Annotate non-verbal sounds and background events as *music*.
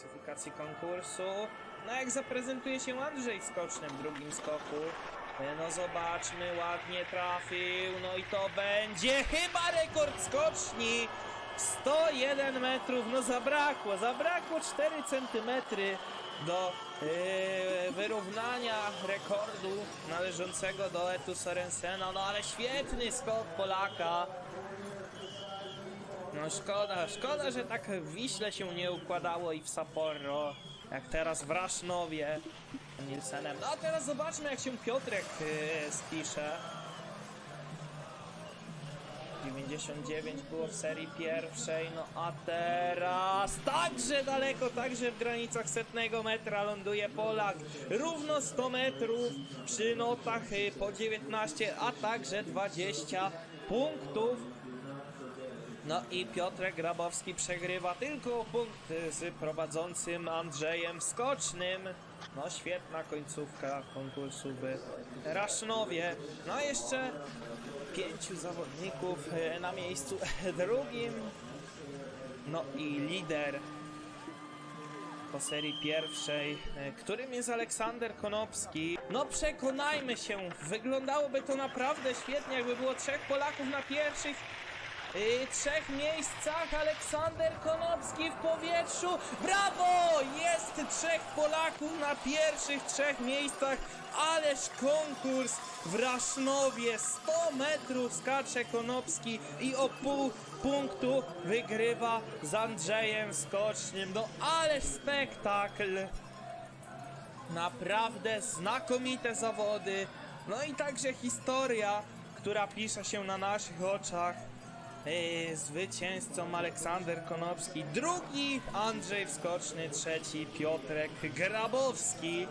klasyfikacji konkursu. No jak zaprezentuje się Andrzej w skocznym drugim skoku. E, No zobaczmy, ładnie trafił, no i to będzie chyba rekord skoczni. 101 metrów, no zabrakło, zabrakło 4 centymetry do yy, wyrównania rekordu należącego do Etu Sorensena, no ale świetny skok Polaka. No szkoda, szkoda, że tak w Wiśle się nie układało i w Sapporo, jak teraz w Rasznowie Nielsenem. No a teraz zobaczmy jak się Piotrek yy, spisze. 99 było w serii pierwszej, no a teraz także daleko, także w granicach setnego metra ląduje Polak. Równo 100 metrów przy notach y, po 19, a także 20 punktów. No i Piotrek Grabowski przegrywa tylko punkt z prowadzącym Andrzejem Skocznym. No świetna końcówka konkursu w Rasznowie. No jeszcze pięciu zawodników e, na miejscu *laughs* drugim. No i lider po serii pierwszej, e, którym jest Aleksander Konopski. No przekonajmy się, wyglądałoby to naprawdę świetnie, jakby było trzech Polaków na pierwszych i trzech miejscach Aleksander Konopski w powietrzu. Brawo! Jest trzech Polaków na pierwszych trzech miejscach. Ależ konkurs w Rasznowie. 100 metrów skacze Konopski i o pół punktu wygrywa z Andrzejem Skocznym. No ależ spektakl. Naprawdę znakomite zawody. No i także historia, która pisze się na naszych oczach. Yy, zwycięzcą Aleksander Konopski, drugi Andrzej Wskoczny, trzeci Piotrek Grabowski.